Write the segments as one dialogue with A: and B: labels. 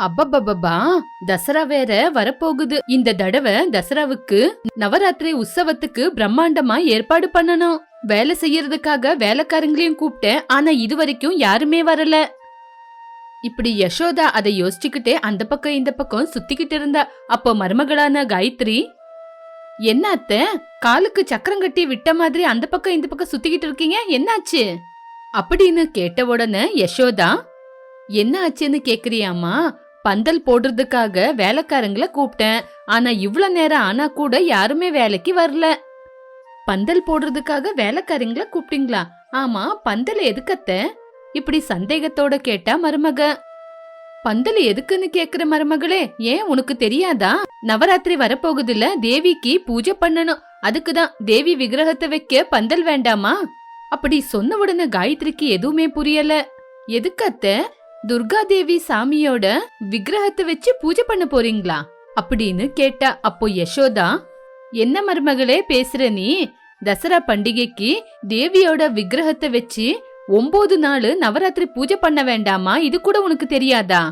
A: அப்பப்பப்பா தசரா வேற வரப்போகுது. இந்த தடவை தசராவுக்கு நவராத்திரி உற்சவத்துக்கு பிரம்மாண்டமா ஏற்பாடு பண்ணணும். வேலை செய்யறதுக்காக வேலைக்காரங்களையும் கூப்பிட்டேன். ஆனா இது வரைக்கும் யாருமே வரல. இப்படி யசோதா அதை யோசிச்சுக்கிட்டே அந்த பக்கம் இந்த பக்கம் சுத்திக்கிட்டு இருந்தா. அப்போ மருமகளான காயத்ரி என்ன அத்த? காலுக்கு சக்கரம் கட்டி விட்ட மாதிரி அந்த பக்கம் இந்த பக்கம் சுத்திக்கிட்டு இருக்கீங்க? என்னாச்சு? அப்படின்னு கேட்ட உடனே யசோதா என்ன ஆச்சுன்னு கேக்குறியாமா பந்தல் போடுறதுக்காக வேலைக்காரங்கள கூப்பிட்டேன். ஆனா இவ்வளவு நேரம் ஆனா கூட யாருமே வேலைக்கு வரல. பந்தல் போடுறதுக்காக வேலைக்காரங்கள கூப்பிட்டீங்களா? ஆமா பந்தல் எதுக்கத்த? இப்படி சந்தேகத்தோட கேட்டா மருமக. பந்தல் எதுக்குன்னு கேக்குற மருமகளே ஏன் உனக்கு தெரியாதா? நவராத்திரி வரப்போகுதுல தேவிக்கு பூஜை பண்ணணும். அதுக்குதான் தேவி விக்கிரகத்தை வைக்க பந்தல் வேண்டாமா? அப்படி சொன்ன உடனே காயத்ரிக்கு எதுவுமே புரியல. எதுக்கு துர்கா தேவி சாமியோட விக்கிரகத்தை வச்சு பூஜை பண்ண போறீங்களா? அப்படின்னு கேட்டா அப்போ யசோதா என்ன மருமகளே பேசுற நீ? தசரா பண்டிகைக்கு தேவியோட விக்கிரகத்தை வச்சு ஒன்பது நாள் நவராத்திரி பூஜை பண்ண வேண்டாமா? இது கூட உனக்கு தெரியாதா?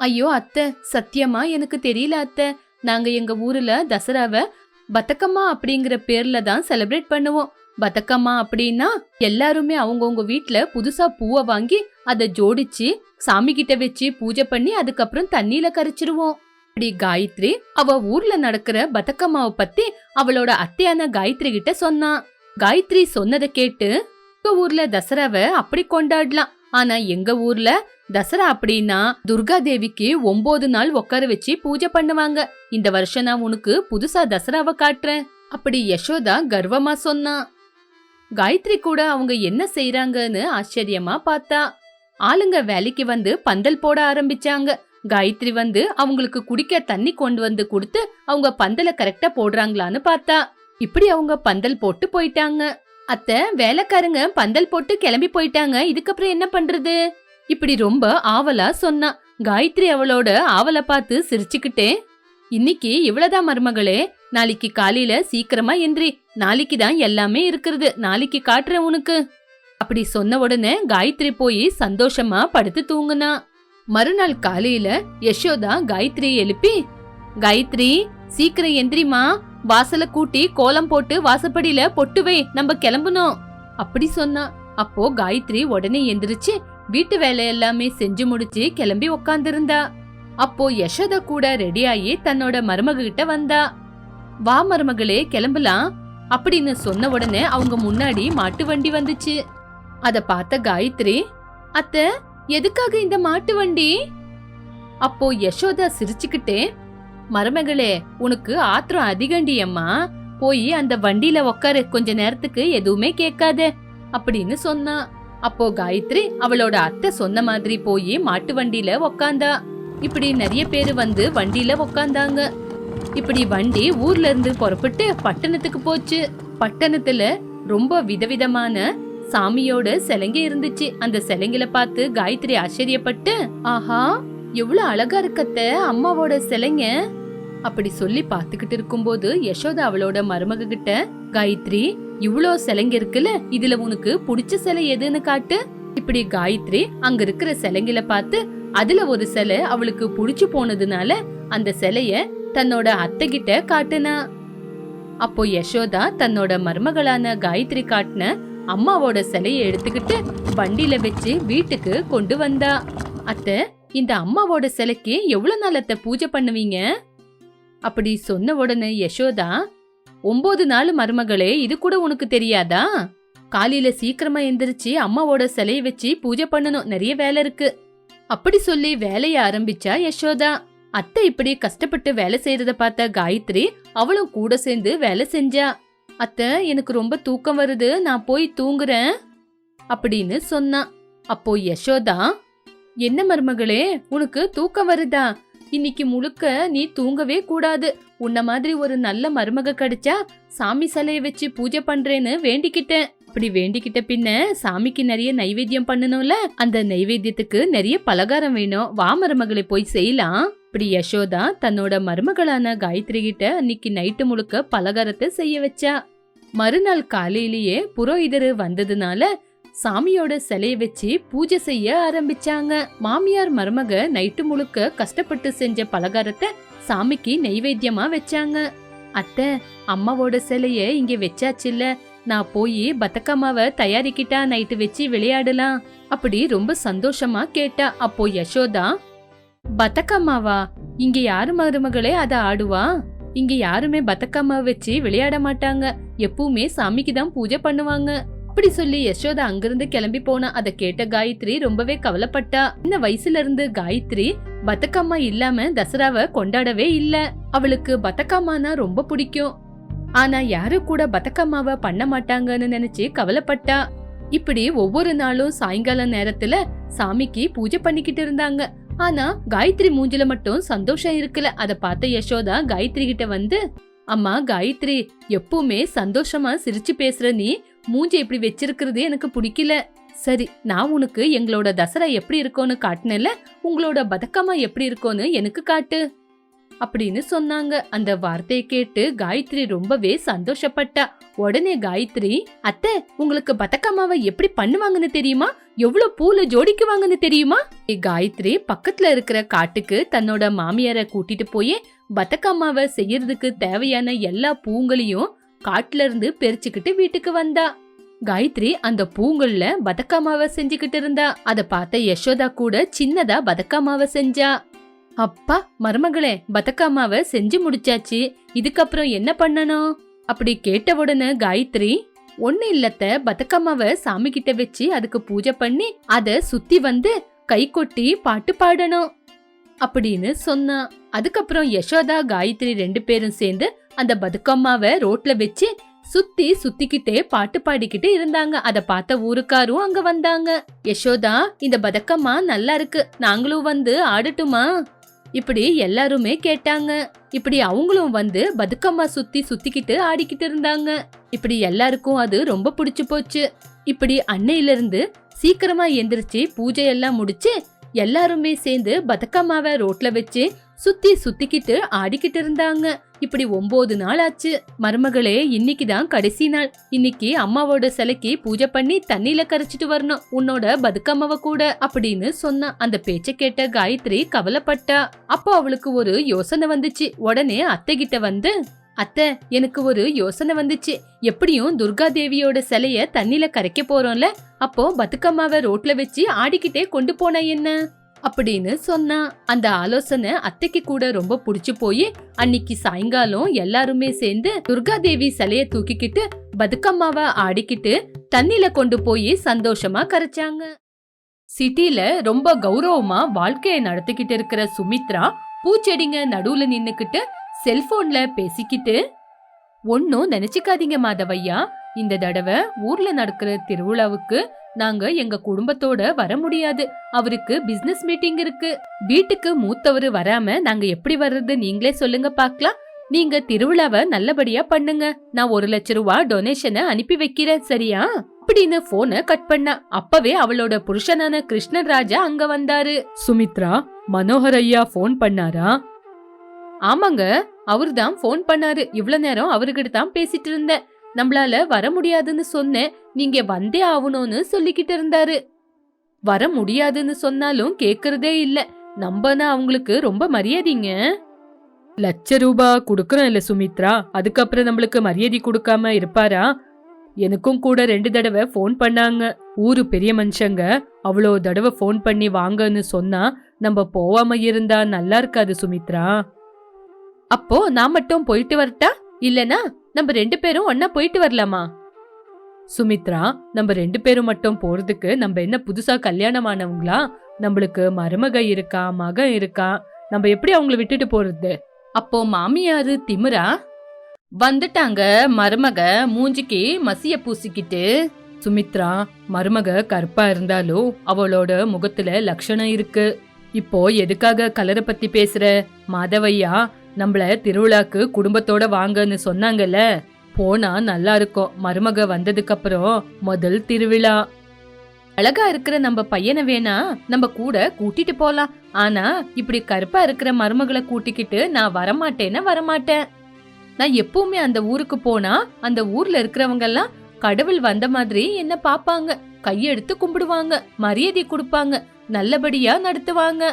A: ஐயோ அத்தை சத்தியமா எனக்கு தெரியல அத்தை. நாங்க எங்க ஊர்ல தசராவை பத்தக்கம்மா அப்படிங்கிற பேர்ல தான் செலிப்ரேட் பண்ணுவோம். பதக்கம்மா அப்படின்னா எல்லாருமே அவங்கவுங்க வீட்ல புதுசா பூவை வாங்கி அதை ஜோடிச்சு சாமி கிட்ட வச்சு பூஜை பண்ணி அதுக்கப்புறம் தண்ணியில கரைச்சிருவோம். அப்படி காயத்ரி அவ ஊர்ல நடக்கிற பதக்கம்மாவை பத்தி அவளோட அத்தையான காயத்ரி கிட்ட சொன்னான் காயத்ரி சொன்னதை கேட்டு எங்க ஊர்ல தசராவை அப்படி கொண்டாடலாம். ஆனா எங்க ஊர்ல தசரா அப்படின்னா துர்கா தேவிக்கு ஒன்பது நாள் உட்கார வச்சு பூஜை பண்ணுவாங்க. இந்த வருஷம் நான் உனக்கு புதுசா தசராவை காட்டுறேன். அப்படி யசோதா கர்வமா சொன்னான் காயத்ரி கூட அவங்க என்ன செய்றாங்கன்னு ஆச்சரியமா பார்த்தா ஆளுங்க வேலைக்கு வந்து பந்தல் போட ஆரம்பிச்சாங்க. காயத்ரி வந்து அவங்களுக்கு குடிக்க தண்ணி கொண்டு வந்து கொடுத்து அவங்க பந்தல கரெக்டா போடுறாங்களான்னு பார்த்தா இப்படி அவங்க பந்தல் போட்டு போயிட்டாங்க. அத்தை வேலைக்காரங்க பந்தல் போட்டு கிளம்பி போயிட்டாங்க. இதுக்கப்புறம் என்ன பண்றது? இப்படி ரொம்ப ஆவலா சொன்னா காயத்ரி அவளோட ஆவலை பார்த்து சிரிச்சுக்கிட்டே இன்னைக்கு இவ்வளவுதான் மருமகளே. நாளைக்கு காலையில சீக்கிரமா எந்திரி. நாளைக்கு தான் எல்லாமே இருக்கிறது. நாளைக்கு காட்டுறேன் உனக்கு. அப்படி சொன்ன உடனே காயத்ரி போய் சந்தோஷமா படுத்து தூங்குனா. மறுநாள் காலையில யசோதா காயத்ரியை எழுப்பி காயத்ரி சீக்கிரம் எந்திரிமா வாசல கூட்டி கோலம் போட்டு வாசப்படியில பொட்டு வை. நம்ம கிளம்பணும் அப்படி சொன்னா. அப்போ காயத்ரி உடனே எந்திரிச்சு வீட்டு வேலை எல்லாமே செஞ்சு முடிச்சு கிளம்பி உக்காந்திருந்தா. அப்போ யசோதா கூட ரெடியாகி தன்னோட மருமக கிட்ட வந்தா வா மருமகளே கிளம்பலாம். அப்படின்னு சொன்ன உடனே அவங்க முன்னாடி மாட்டு வண்டி வந்துச்சு. அத பார்த்த காயத்ரி அத்த எதுக்காக இந்த மாட்டு வண்டி? அப்போ யசோதா சிரிச்சுக்கிட்டே மருமகளே உனக்கு ஆத்திரம் அதிகண்டி அம்மா. போய் அந்த வண்டியில உக்காரு கொஞ்ச நேரத்துக்கு எதுவுமே கேட்காத அப்படின்னு சொன்னா. அப்போ காயத்ரி அவளோட அத்தை சொன்ன மாதிரி போய் மாட்டு வண்டியில உக்காந்தா. இப்படி நிறைய பேர் வந்து வண்டியில உக்காந்தாங்க. இப்படி வண்டி ஊர்ல இருந்து புறப்பட்டு பட்டணத்துக்கு போச்சு. பட்டணத்துல ரொம்ப விதவிதமான சாமியோட சிலைங்க இருந்துச்சு. அந்த சிலைங்களை பார்த்து காயத்ரி ஆச்சரியப்பட்டு ஆஹா எவ்வளவு அழகா இருக்கத்த அம்மாவோட சிலைங்க. அப்படி சொல்லி பார்த்துக்கிட்டு இருக்கும்போது யசோதா அவளோட மருமக கிட்ட காயத்ரி இவ்ளோ சிலைங்க இருக்குல்ல இதுல உனக்கு பிடிச்ச சிலை எதுன்னு காட்டு. இப்படி காயத்ரி அங்க இருக்கிற சிலைங்கள பார்த்து அதுல ஒரு சிலை அவளுக்கு புடிச்சு போனதுனால அந்த சிலைய தன்னோட அத்தை கிட்ட காட்டுனா. அப்போ யசோதா தன்னோட மருமகளான காயத்ரி காட்டின அம்மாவோட சிலைய எடுத்துக்கிட்டு வண்டியில வச்சு வீட்டுக்கு கொண்டு வந்தா. அத்தை இந்த அம்மாவோட சிலைக்கு எவ்வளவு நாள் அத்தை பூஜை பண்ணுவீங்க? அப்படி சொன்ன உடனே யசோதா ஒன்பது நாள் மருமகளே இது கூட உனக்கு தெரியாதா? காலையில சீக்கிரமா எந்திரிச்சு அம்மாவோட சிலையை வச்சு பூஜை பண்ணணும் நிறைய வேலை இருக்கு. அப்படி சொல்லி வேலைய ஆரம்பிச்சா யசோதா. அத்தை இப்படி கஷ்டப்பட்டு வேலை செய்யறத பார்த்த காயத்ரி அவளும் கூட சேர்ந்து வேலை செஞ்சா. அத்தை எனக்கு ரொம்ப தூக்கம் வருது. நான் போய் தூங்குறேன். அப்படின்னு சொன்னா. அப்போ யசோதா என்ன மருமகளே உனக்கு தூக்கம் வருதா? இன்னைக்கு முழுக்க நீ தூங்கவே கூடாது. உன்ன மாதிரி ஒரு நல்ல மருமக கிடைச்சா சாமி சிலைய வச்சு பூஜை பண்றேன்னு வேண்டிக்கிட்டேன். அப்படி வேண்டிக்கிட்ட பின்ன சாமிக்கு நிறைய நைவேத்தியம் பண்ணணும்ல? அந்த நைவேத்தியத்துக்கு நிறைய பலகாரம் வேணும். வா மருமகளை போய் செய்யலாம். இப்படி யசோதா தன்னோட மருமகளான காயத்ரி கிட்ட அன்னைக்கு நைட்டு முழுக்க பலகாரத்தை செய்ய வச்சா. மறுநாள் காலையிலேயே புரோஹிதர் வந்ததுனால சாமியோட சிலையை வச்சு பூஜை செய்ய ஆரம்பிச்சாங்க. மாமியார் மருமக நைட்டு முழுக்க கஷ்டப்பட்டு செஞ்ச பலகாரத்தை சாமிக்கு நைவேத்தியமா வச்சாங்க. அத்தை அம்மாவோட சிலைய இங்க வச்சாச்சுல்ல? நான் போய் பத்தக்கம்மாவை தயாரிக்கிட்டா நைட்டு வச்சு விளையாடலாம் அப்படி ரொம்ப சந்தோஷமா கேட்டா அப்போ யசோதா பத்தக்கம்மாவா இங்க யாரு மருமகளே அத ஆடுவா? இங்க யாருமே பத்தக்கம்மாவை வச்சு விளையாட மாட்டாங்க. எப்பவுமே சாமிக்கு தான் பூஜை பண்ணுவாங்க. அப்படி சொல்லி யசோதா அங்கிருந்து கிளம்பி போனா. அத கேட்ட காயத்ரி ரொம்பவே கவலைப்பட்டா. இந்த வயசுல இருந்து காயத்ரி பத்தக்கம்மா இல்லாம தசராவை கொண்டாடவே இல்ல. அவளுக்கு பத்தக்கம்மானா ரொம்ப பிடிக்கும். ஆனா யாரு கூட பதக்கம்மாவ பண்ண மாட்டாங்கன்னு நினைச்சு கவலைப்பட்டா. இப்படி ஒவ்வொரு நாளும் சாயங்கால நேரத்துல சாமிக்கு பூஜை பண்ணிக்கிட்டு இருந்தாங்க. ஆனா காயத்ரி மூஞ்சில மட்டும் சந்தோஷம் இருக்குல்ல. அத பார்த்த யசோதா காயத்ரி கிட்ட வந்து அம்மா காயத்ரி எப்பவுமே சந்தோஷமா சிரிச்சு பேசுற நீ மூஞ்சி இப்படி வச்சிருக்கிறது எனக்கு பிடிக்கல. சரி நான் உனக்கு எங்களோட தசரா எப்படி இருக்கோன்னு காட்டினேல உங்களோட பதக்கமா எப்படி இருக்கோன்னு எனக்கு காட்டு. அப்படின்னு சொன்னாங்க. அந்த வார்த்தையை கேட்டு காயத்ரி ரொம்பவே சந்தோஷப்பட்டா. உடனே காயத்ரி அத்தை உங்களுக்கு பதக்கம்மாவை எப்படி பண்ணுவாங்கன்னு தெரியுமா? எவ்வளவு பூல ஜோடிக்குவாங்கன்னு தெரியுமா? காயத்ரி பக்கத்துல இருக்கிற காட்டுக்கு தன்னோட மாமியார கூட்டிட்டு போய் பத்தக்கம்மாவை செய்யறதுக்கு தேவையான எல்லா பூங்களையும் காட்டுல இருந்து பெரிச்சுக்கிட்டு வீட்டுக்கு வந்தா. காயத்ரி அந்த பூங்கள்ல பதக்கம்மாவை செஞ்சுக்கிட்டு இருந்தா. அத பார்த்த யசோதா கூட சின்னதா பதக்கம்மாவை செஞ்சா. அப்பா மருமகளே பதக்கம்மாவை செஞ்சு முடிச்சாச்சு. இதுக்கப்புறம் என்ன பண்ணணும்? அப்படி கேட்ட உடனே காயத்ரி ஒன்னு இல்லத்த பதக்கம்மாவை சாமி கிட்ட வச்சு அதுக்கு பூஜை பண்ணி அத சுத்தி வந்து கை கொட்டி பாட்டு பாடணும். அப்படின்னு சொன்னா. அதுக்கப்புறம் யசோதா காயத்ரி ரெண்டு பேரும் சேர்ந்து அந்த பதுக்கம்மாவை ரோட்ல வச்சு சுத்தி சுத்திக்கிட்டே பாட்டு பாடிக்கிட்டு இருந்தாங்க. அத பார்த்த ஊருக்காரும் அங்க வந்தாங்க. யசோதா இந்த பதக்கம்மா நல்லா இருக்கு. நாங்களும் வந்து ஆடட்டுமா? இப்படி எல்லாருமே கேட்டாங்க. இப்படி அவங்களும் வந்து பதுக்கம்மா சுத்தி சுத்திக்கிட்டு ஆடிக்கிட்டு இருந்தாங்க. இப்படி எல்லாருக்கும் அது ரொம்ப பிடிச்சு போச்சு. இப்படி அன்னையில இருந்து சீக்கிரமா எந்திரிச்சு பூஜை எல்லாம் முடிச்சு எல்லாருமே சேர்ந்து பதக்கம்மாவை ரோட்ல வச்சு சுத்தி சுத்திக்கிட்டு ஆடிக்கிட்டு இருந்தாங்க. இப்படி ஒன்பது நாள் ஆச்சு. மருமகளே இன்னைக்கு தான் கடைசி நாள். இன்னைக்கு அம்மாவோட சிலைக்கு பூஜை பண்ணி தண்ணியில கரைச்சிட்டு வரணும். உன்னோட பதுக்கம்மாவ கூட அப்படின்னு சொன்னா. அந்த பேச்ச கேட்ட காயத்ரி கவலைப்பட்டா. அப்போ அவளுக்கு ஒரு யோசனை வந்துச்சு. உடனே அத்தை கிட்ட வந்து அத்தை எனக்கு ஒரு யோசனை வந்துச்சு. எப்படியும் துர்கா தேவியோட சிலைய தண்ணில கரைக்க போறோம்ல. அப்போ பதுக்கம்மாவை ரோட்ல வச்சு ஆடிக்கிட்டே கொண்டு போனா என்ன? அப்படின்னு சொன்னா அந்த ஆலோசனை அத்தைக்கு கூட ரொம்ப பிடிச்சு போய் அன்னைக்கு சாயங்காலம் எல்லாருமே சேர்ந்து துர்கா தேவி சிலைய தூக்கிக்கிட்டு பதுக்கம்மாவை ஆடிக்கிட்டு தண்ணில கொண்டு போய் சந்தோஷமா கரைச்சாங்க. சிட்டில ரொம்ப கௌரவமா வாழ்க்கைய நடத்திக்கிட்டு இருக்கிற சுமித்ரா பூச்செடிங்க நடுவுல நின்னுக்கிட்டு செல்போன்ல பேசிக்கிட்டு ஒன்னும் நினைச்சுக்காதீங்க மாதவையா இந்த தடவை ஊர்ல நடக்கிற திருவிழாவுக்கு நாங்க எங்க குடும்பத்தோட வர முடியாது. அவருக்கு பிசினஸ் மீட்டிங் இருக்கு. வீட்டுக்கு மூத்தவரு வராம நாங்க எப்படி வர்றது நீங்களே சொல்லுங்க பாக்கலாம். நீங்க திருவிழாவை நல்லபடியா பண்ணுங்க. நான் ஒரு லட்ச ரூபா டொனேஷனை அனுப்பி வைக்கிறேன் சரியா? அப்படின்னு போனை கட் பண்ண. அப்பவே அவளோட புருஷனான கிருஷ்ணன் ராஜா அங்க வந்தாரு. சுமித்ரா மனோகர் ஐயா போன் பண்ணாரா? ஆமாங்க அவர்தான் போன் பண்ணாரு. இவ்வளவு நேரம் அவர்கிட்ட தான் பேசிட்டு இருந்தேன். நம்மளால வர முடியாதுன்னு சொன்னேன் நீங்க வந்தே ஆகணும்னு சொல்லிக்கிட்டு இருந்தாரு. வர முடியாதுன்னு சொன்னாலும் கேக்குறதே இல்ல. நம்பனா அவங்களுக்கு ரொம்ப மரியாதைங்க. லட்ச ரூபா குடுக்கறோம் இல்ல சுமித்ரா. அதுக்கப்புறம் நம்மளுக்கு மரியாதை கொடுக்காம இருப்பாரா? எனக்கும் கூட ரெண்டு தடவை ஃபோன் பண்ணாங்க. ஊரு பெரிய மனுஷங்க. அவ்வளோ தடவை ஃபோன் பண்ணி வாங்கன்னு சொன்னா நம்ம போவாம இருந்தா நல்லா இருக்காது சுமித்ரா. அப்போ நான் மட்டும் போயிட்டு வரட்டா? இல்லனா நம்ம ரெண்டு பேரும் ஒன்னா போயிட்டு வரலாமா? சுமித்ரா நம்ம ரெண்டு பேரும் மட்டும் போறதுக்கு நம்ம என்ன புதுசா கல்யாணம் ஆனவங்களா நம்மளுக்கு மருமக இருக்கா மகன் இருக்கா? நம்ம எப்படி அவங்கள விட்டுட்டு போறது? அப்போ மாமியாரு திமிரா வந்துட்டாங்க மருமக மூஞ்சிக்கு மசிய பூசிக்கிட்டு. சுமித்ரா மருமக கருப்பா இருந்தாலும் அவளோட முகத்துல லட்சணம் இருக்கு. இப்போ எதுக்காக கலரை பத்தி பேசுற? மாதவையா நம்மள திருவிழாக்கு குடும்பத்தோட வாங்கன்னு சொன்னாங்கல்ல? போனா நல்லா இருக்கும். மருமக வந்ததுக்கு அப்புறம் முதல் திருவிழா. அழகா இருக்கிற நம்ம பையனை வேணா நம்ம கூட கூட்டிட்டு போலாம். ஆனா இப்படி கருப்பா இருக்கிற மருமகளை கூட்டிக்கிட்டு நான் வரமாட்டேன்னா வரமாட்டேன். நான் எப்பவுமே அந்த ஊருக்கு போனா அந்த ஊர்ல இருக்கிறவங்க எல்லாம் கடவுள் வந்த மாதிரி என்ன பாப்பாங்க. கையெடுத்து கும்பிடுவாங்க. மரியாதை கொடுப்பாங்க. நல்லபடியா நடத்துவாங்க.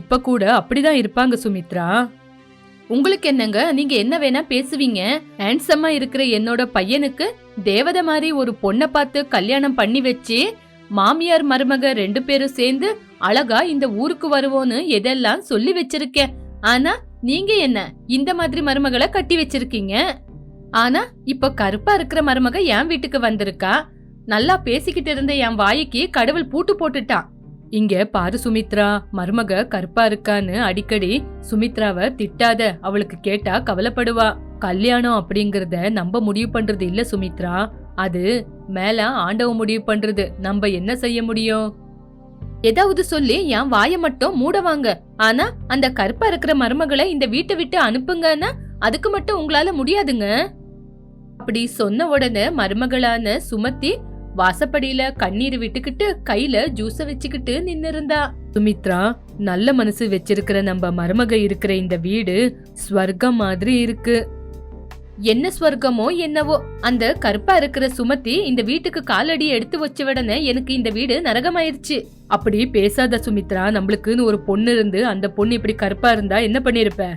A: இப்ப கூட அப்படிதான் இருப்பாங்க சுமித்ரா. உங்களுக்கு என்னங்க? நீங்க என்ன வேணா பேசுவீங்க. ஹேண்ட்ஸமா இருக்கிற என்னோட பையனுக்கு தேவதை மாதிரி ஒரு பொண்ணை பார்த்து கல்யாணம் பண்ணி வச்சு மாமியார் மருமக ரெண்டு பேரும் சேர்ந்து அழகா இந்த ஊருக்கு வருவோன்னு எதெல்லாம் சொல்லி வச்சிருக்கேன் ஆனா நீங்க என்ன? இந்த மாதிரி மருமகளை கட்டி வச்சிருக்கீங்க. ஆனா இப்ப கருப்பா இருக்கிற மருமக என் வீட்டுக்கு வந்திருக்கா. நல்லா பேசிக்கிட்டு இருந்த என் வாய்க்கு கடவுள் பூட்டு போட்டுட்டான் இங்க பாரு சுமித்ரா மருமக கருப்பா இருக்கான்னு அடிக்கடி சுமித்ராவை திட்டாத அவளுக்கு கேட்டா கவலைப்படுவா. கல்யாணம் அப்படிங்கறத நம்ம முடிவு பண்றது இல்ல சுமித்ரா. அது மேல ஆண்டவ முடிவு பண்றது. நம்ம என்ன செய்ய முடியும்? ஏதாவது சொல்லி என் வாயை மட்டும் மூடவாங்க. ஆனா அந்த கருப்பா இருக்கிற மருமகளை இந்த வீட்டை விட்டு அனுப்புங்கன்னா அதுக்கு மட்டும் உங்களால முடியாதுங்க. அப்படி சொன்ன உடனே மருமகளான சுமத்தி வாசப்படியில கண்ணீர் விட்டுக்கிட்டு கையில ஜூஸ வச்சுக்கிட்டு நின்னு இருந்தா சுமித்ரா நல்ல மனசு வச்சிருக்கிற நம்ம மருமக இருக்கிற இந்த வீடு ஸ்வர்க்கம் மாதிரி இருக்கு. என்ன ஸ்வர்க்கமோ என்னவோ அந்த கருப்பா இருக்கிற சுமத்தி இந்த வீட்டுக்கு காலடி எடுத்து வச்ச உடனே எனக்கு இந்த வீடு நரகமாயிருச்சு. அப்படி பேசாத சுமித்ரா நம்மளுக்குன்னு ஒரு பொண்ணு இருந்து அந்த பொண்ணு இப்படி கருப்பா இருந்தா என்ன பண்ணிருப்பேன்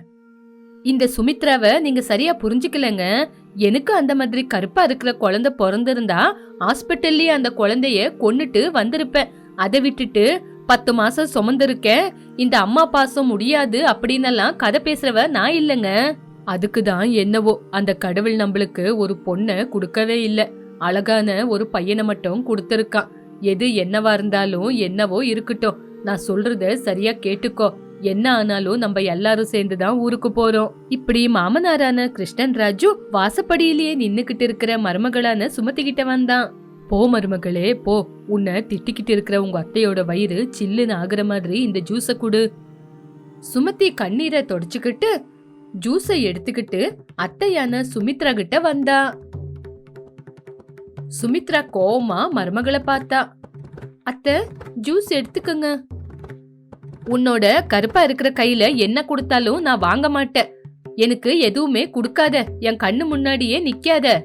A: இந்த சுமித்ராவை நீங்க சரியா புரிஞ்சுக்கலங்க. எனக்கு அந்த மாதிரி கருப்பா இருக்கிற குழந்தை பிறந்திருந்தா ஹாஸ்பிட்டல்லயே அந்த குழந்தைய கொன்னுட்டு வந்திருப்பேன். அதை விட்டுட்டு பத்து மாசம் சுமந்திருக்கேன். இந்த அம்மா பாசம் முடியாது அப்படின்னெல்லாம் கதை பேசுறவ நான் இல்லைங்க. அதுக்கு தான் என்னவோ அந்த கடவுள் நம்மளுக்கு ஒரு பொண்ணை கொடுக்கவே இல்ல. அழகான ஒரு பையனை மட்டும் கொடுத்திருக்கான். எது என்னவா இருந்தாலும் என்னவோ இருக்கட்டும். நான் சொல்றத சரியா கேட்டுக்கோ. என்ன ஆனாலும் நம்ம எல்லாரும் சேர்ந்து தான் ஊருக்கு போறோம். இப்படி மாமனாரான கிருஷ்ணன் ராஜு வாசப்படியிலேயே நின்னுகிட்டு இருக்கிற மருமகளான சுமத்திக்கிட்ட வந்தான். போ மருமகளே போ. உன்னை திட்டிக்கிட்டு இருக்கிற உங்க அத்தையோட வயிறு சில்லுன்னு ஆகுற மாதிரி இந்த ஜூஸ குடு. சுமத்தி கண்ணீரை தொடச்சுக்கிட்டு ஜூஸை எடுத்துக்கிட்டு அத்தையான சுமித்ரா கிட்ட வந்தா. சுமித்ரா கோவமா மருமகளை பார்த்தா. அத்தை ஜூஸ் எடுத்துக்கங்க. உன்னோட கருப்பா இருக்கிற கையில என்ன கொடுத்தாலும் நான் வாங்க மாட்டேன். எனக்கு எதுவுமே கொடுக்காத. என் கண்ணு முன்னாடியே நிக்காத.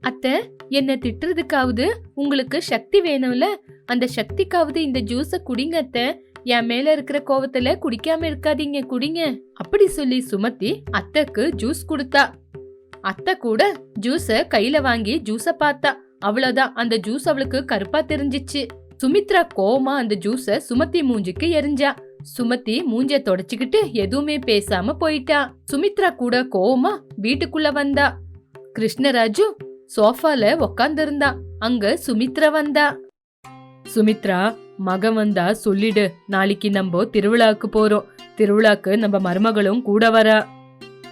A: அத்தை என்ன திட்டுறதுக்காவது உங்களுக்கு சக்தி வேணும்ல? அந்த சக்திக்காவது இந்த ஜூஸ குடிங்க அத்தை. என் மேல இருக்கிற கோவத்துல குடிக்காம இருக்காதீங்க குடிங்க. அப்படி சொல்லி சுமத்தி அத்தைக்கு ஜூஸ் கொடுத்தா. அத்தை கூட ஜூஸ கையில வாங்கி ஜூஸ பார்த்தா. அவ்வளவுதான். அந்த ஜூஸ் அவளுக்கு கருப்பா தெரிஞ்சிச்சு. சுமித்ரா கோமா அந்த ஜூஸ சுமத்தி மூஞ்சிக்கு எரிஞ்சா. சுமத்தி மூஞ்ச தொடச்சுக்கிட்டு எதுவுமே பேசாம போயிட்டா. சுமித்ரா கூட கோவமா வீட்டுக்குள்ள வந்தா. கிருஷ்ணராஜு சோஃபால உக்காந்துருந்தா. அங்க சுமித்ரா வந்தா. சுமித்ரா மகன் வந்தா சொல்லிடு. நாளைக்கு நம்ம திருவிழாக்கு போறோம். திருவிழாக்கு நம்ம மருமகளும் கூட வரா.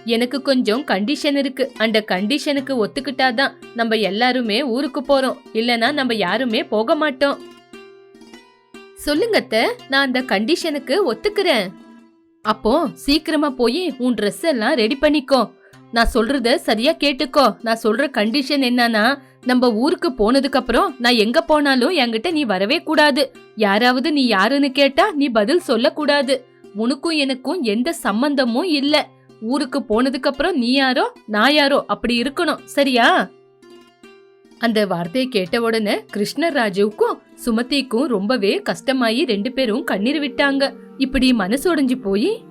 A: எனக்கு கொஞ்சம் கண்டிஷன் இருக்கு. அந்த கண்டிஷனுக்கு ஒத்துக்கிட்டாதான் நம்ம எல்லாருமே ஊருக்கு போறோம். இல்லனா நம்ம யாருமே போக மாட்டோம். சொல்லுங்கத்தை நான் அந்த கண்டிஷனுக்கு ஒத்துக்கிறேன். அப்போ சீக்கிரமா போய் உன் ட்ரெஸ் எல்லாம் ரெடி பண்ணிக்கோ. நான் சொல்றத சரியா கேட்டுக்கோ. நான் சொல்ற கண்டிஷன் என்னன்னா நம்ம ஊருக்கு போனதுக்கு அப்புறம் நான் எங்க போனாலும் என்கிட்ட நீ வரவே கூடாது. யாராவது நீ யாருன்னு கேட்டா நீ பதில் சொல்லக்கூடாது. உனக்கும் எனக்கும் எந்த சம்பந்தமும் இல்ல. ஊருக்கு போனதுக்கு அப்புறம் நீ யாரோ நான் யாரோ அப்படி இருக்கணும். சரியா? அந்த வார்த்தையை கேட்ட உடனே கிருஷ்ணராஜுவுக்கும் சுமதிக்கும் ரொம்பவே கஷ்டமாயி ரெண்டு பேரும் கண்ணீர் விட்டாங்க. இப்படி மனசு உடைஞ்சு போய்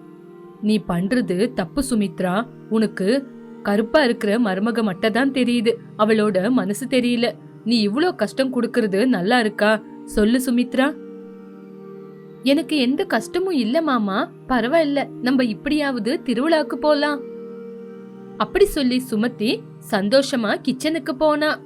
A: நீ பண்றது தப்பு சுமித்ரா. உனக்கு கருப்பா இருக்கிற மருமக மட்டும் தான் தெரியுது. அவளோட மனசு தெரியல. நீ இவ்வளோ கஷ்டம் கொடுக்கறது நல்லா இருக்கா? சொல்லு சுமித்ரா. எனக்கு எந்த கஷ்டமும் இல்ல மாமா. பரவாயில்ல. நம்ம இப்படியாவது திருவிழாக்கு போலாம். அப்படி சொல்லி சுமதி சந்தோஷமா கிச்சனுக்கு போனா.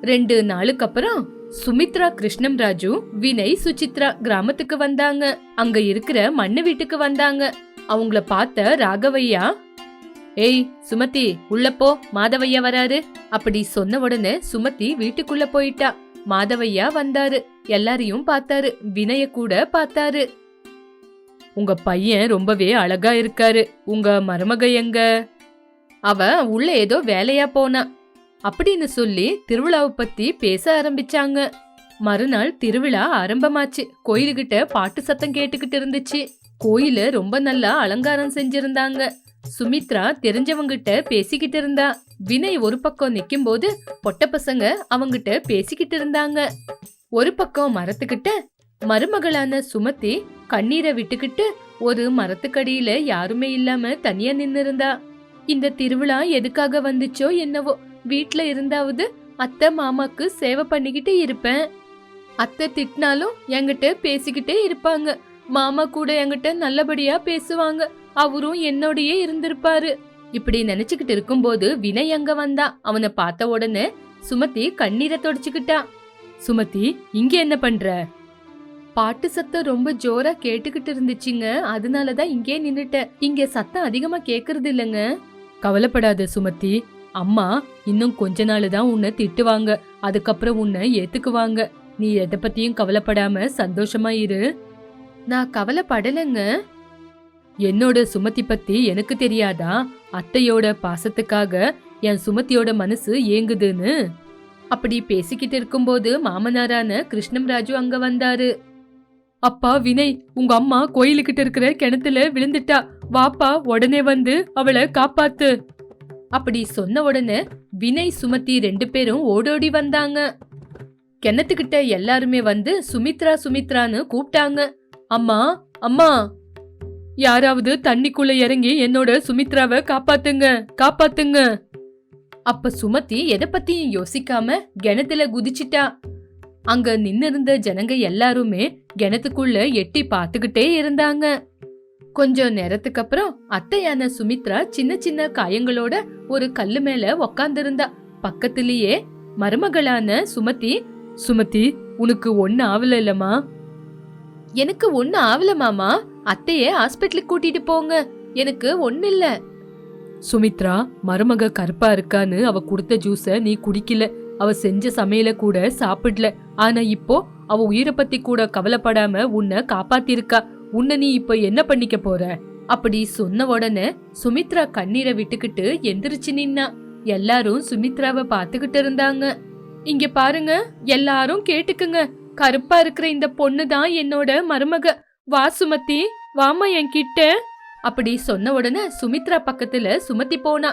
A: ரெண்டு நாளுக்கு அப்புறம் சுமித்ரா கிருஷ்ணம் ராஜு வினய் சுசித்ரா கிராமத்துக்கு வந்தாங்க. அங்க இருக்கிற மண்ணு வீட்டுக்கு வந்தாங்க. அவங்கள பார்த்த ராகவையா ஏய் சுமதி உள்ள போ மாதவையா வராரு. அப்படி சொன்ன உடனே சுமதி வீட்டுக்குள்ள போயிட்டா. மாதவையா வந்தாரு. எல்லாரையும் பார்த்தாரு. வினய கூட பார்த்தாரு. உங்க பையன் ரொம்பவே அழகா இருக்காரு. உங்க மருமக எங்க? அவ உள்ள ஏதோ வேலையா போனா. அப்படின்னு சொல்லி திருவிழாவை பத்தி பேச ஆரம்பிச்சாங்க. மறுநாள் திருவிழா ஆரம்பமாச்சு. கோயிலுகிட்ட பாட்டு சத்தம் கேட்டுக்கிட்டு இருந்துச்சு. கோயில ரொம்ப நல்லா அலங்காரம் செஞ்சிருந்தாங்க. சுமித்ரா தெரிஞ்சவங்கிட்ட பேசிக்கிட்டு இருந்தா. வினய் ஒரு பக்கம் நிக்கும்போது பொட்ட பசங்க அவங்கிட்ட பேசிக்கிட்டு இருந்தாங்க. ஒரு பக்கம் மரத்துக்கிட்ட மருமகளான சுமதி கண்ணீரை விட்டுக்கிட்டு ஒரு மரத்துக்கடியில யாருமே இல்லாம தனியா நின்னு இருந்தா இந்த திருவிழா எதுக்காக வந்துச்சோ என்னவோ. வீட்டில் இருந்தாவது அத்தை மாமாக்கு சேவை பண்ணிக்கிட்டு இருப்பேன். அத்தை திட்டினாலும் என்கிட்ட பேசிக்கிட்டே இருப்பாங்க. மாமா கூட என்கிட்ட நல்லபடியா பேசுவாங்க. அவரும் என்னோடயே இருந்திருப்பாரு. இப்படி நினைச்சுக்கிட்டு இருக்கும்போது வினய் அங்க வந்தா. அவனை பார்த்த உடனே சுமதி கண்ணீரை தொடச்சுக்கிட்டா. சுமதி இங்க என்ன பண்ற? பாட்டு சத்தம் ரொம்ப ஜோரா கேட்டுக்கிட்டு இருந்துச்சுங்க. அதனாலதான் இங்கே நின்னுட்டேன். இங்க சத்தம் அதிகமா கேக்குறது இல்லைங்க. கவலைப்படாத சுமதி. அம்மா இன்னும் கொஞ்ச நாள் தான் உன்னை திட்டுவாங்க. அதுக்கப்புறம் உன்னை ஏத்துக்குவாங்க. நீ எதை பத்தியும் கவலைப்படாம சந்தோஷமா இரு. நான் கவலைப்படலைங்க. என்னோட சுமதி பத்தி எனக்கு தெரியாதா? அத்தையோட பாசத்துக்காக என் சுமதியோட மனசு ஏங்குதுன்னு. அப்படி பேசிக்கிட்டு இருக்கும்போது மாமனாரான கிருஷ்ணம் ராஜு அங்க வந்தாரு. அப்பா வினய் உங்க அம்மா கோயிலுக்கிட்ட இருக்கிற கிணத்துல விழுந்துட்டா. வாப்பா உடனே வந்து அவளை காப்பாத்து. அப்படி சொன்ன உடனே வினய் சுமதி ரெண்டு பேரும் ஓடோடி வந்தாங்க. கிணத்துக்கிட்ட எல்லாருமே வந்து சுமித்ரா சுமித்ரான்னு கூப்பிட்டாங்க. அம்மா அம்மா யாராவது தண்ணிக்குள்ள இறங்கி என்னோட சுமித்ராவை காப்பாத்துங்க காப்பாத்துங்க. அப்ப சுமதி எதை பத்தியும் யோசிக்காம கிணத்துல குதிச்சிட்டா. அங்க நின்னிருந்த ஜனங்க எல்லாருமே கிணத்துக்குள்ள எட்டி பார்த்துக்கிட்டே இருந்தாங்க. கொஞ்ச நேரத்துக்கு அப்புறம் அத்தையான சுமித்ரா சின்ன சின்ன காயங்களோட ஒரு கல்லு மேல உக்காந்துருந்தா. பக்கத்திலேயே மருமகளான சுமதி சுமதி உனக்கு ஒண்ணு ஆவல இல்லம்மா? எனக்கு ஒண்ணு ஆவல மாமா. அத்தைய ஹாஸ்பிட்டலுக்கு கூட்டிட்டு போங்க. எனக்கு ஒண்ணு இல்ல. சுமித்ரா மருமக கருப்பா இருக்கான்னு அவ கொடுத்த ஜூஸ நீ குடிக்கல. அவ செஞ்ச சமையல கூட சாப்பிடல. ஆனா இப்போ அவ உயிரை பத்தி கூட கவலைப்படாம உன்னை காப்பாத்திருக்கா. உன்னை நீ இப்ப என்ன பண்ணிக்க போற? அப்படி சொன்ன உடனே சுமித்ரா கண்ணீரை விட்டுக்கிட்டு எந்திரிச்சு நின்னா. எல்லாரும் சுமித்ராவை பாத்துக்கிட்டு இருந்தாங்க. இங்க பாருங்க எல்லாரும் கேட்டுக்குங்க. கருப்பா இருக்கிற இந்த பொண்ணு தான் என்னோட மருமக. வா சுமதி வாமா என் கிட்ட அப்படி சொன்ன உடனே சுமித்ரா பக்கத்துல சுமத்தி போனா.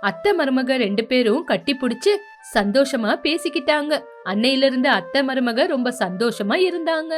A: அத்தை மருமக ரெண்டு பேரும் கட்டி புடிச்சு சந்தோஷமா பேசிக்கிட்டாங்க. அன்னையில இருந்து அத்தை மருமக ரொம்ப சந்தோஷமா இருந்தாங்க.